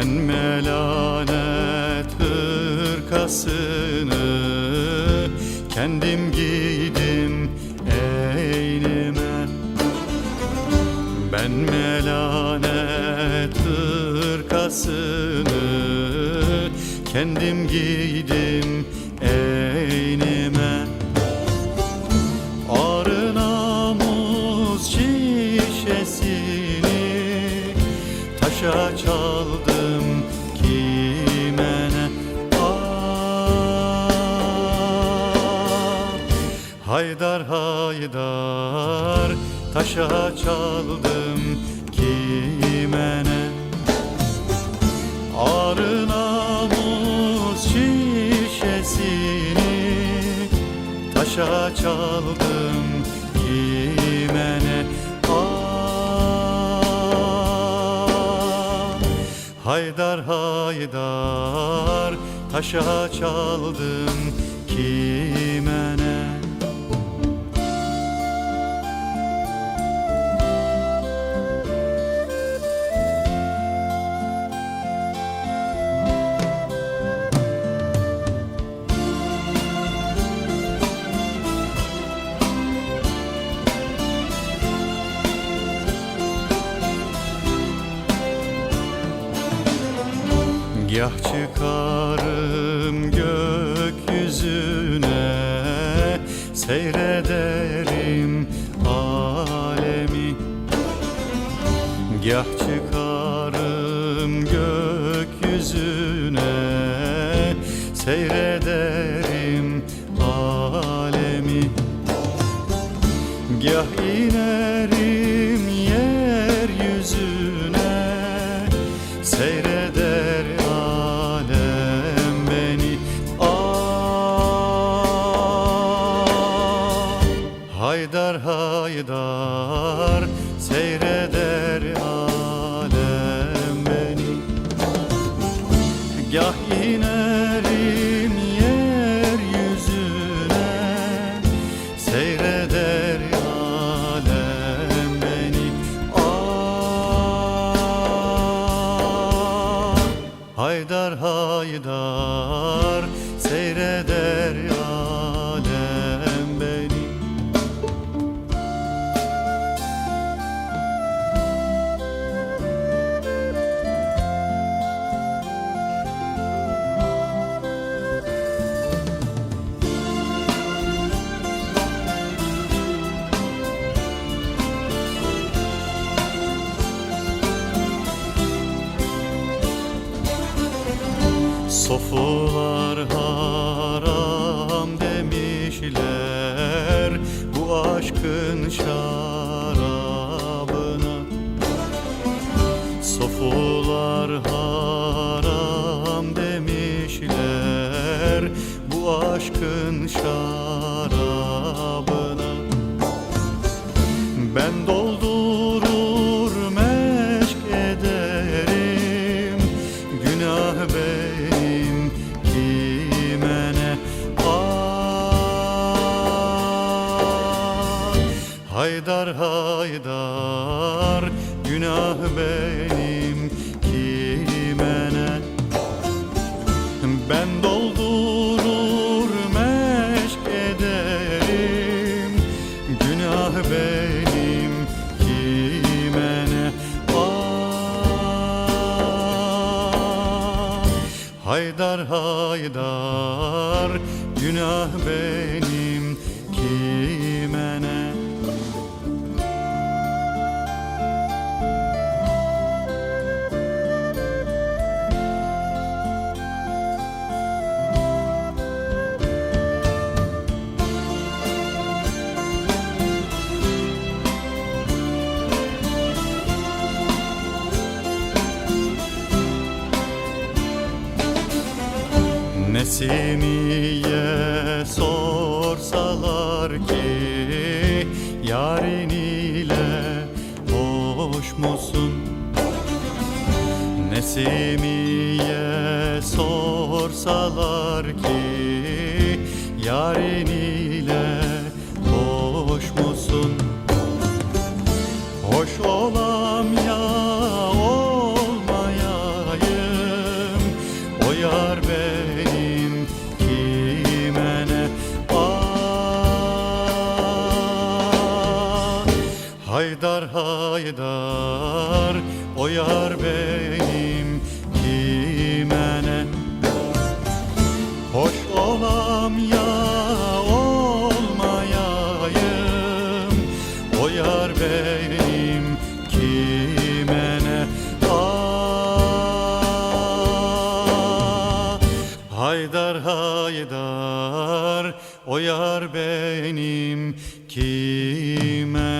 Sen melanet hırkasını Kendim giydim eynime. Ben melanet hırkasını Kendim giydim eynime. Arınamuz şişesini Taşa çal Haydar haydar taşa çaldım kime ne Arı namus şişesini Taşa çaldım kime ne Ah, Haydar haydar taşa çaldım kime Gah çıkarım gökyüzüne Seyrederim alemi. Gah çıkarım gökyüzüne Seyrederim alemi. Gah inerim yeryüzüne Seyreder inerim yeryüzüne Seyreder alem Ah Haydar haydar Seyreder alem sofralar Haydar haydar Günah benim kime ne ben doldurur meşk ederim Günah benim kime ne Ah Haydar haydar Günah benim Nesimiye sorsalar ki Yarın ile hoş musun? Nesimiye sorsalar ki Yarın ile Haydar haydar o yar benim kime ne Hoş olam ya olmayayım O yar benim kime ne Ah, Haydar haydar o yar benim kime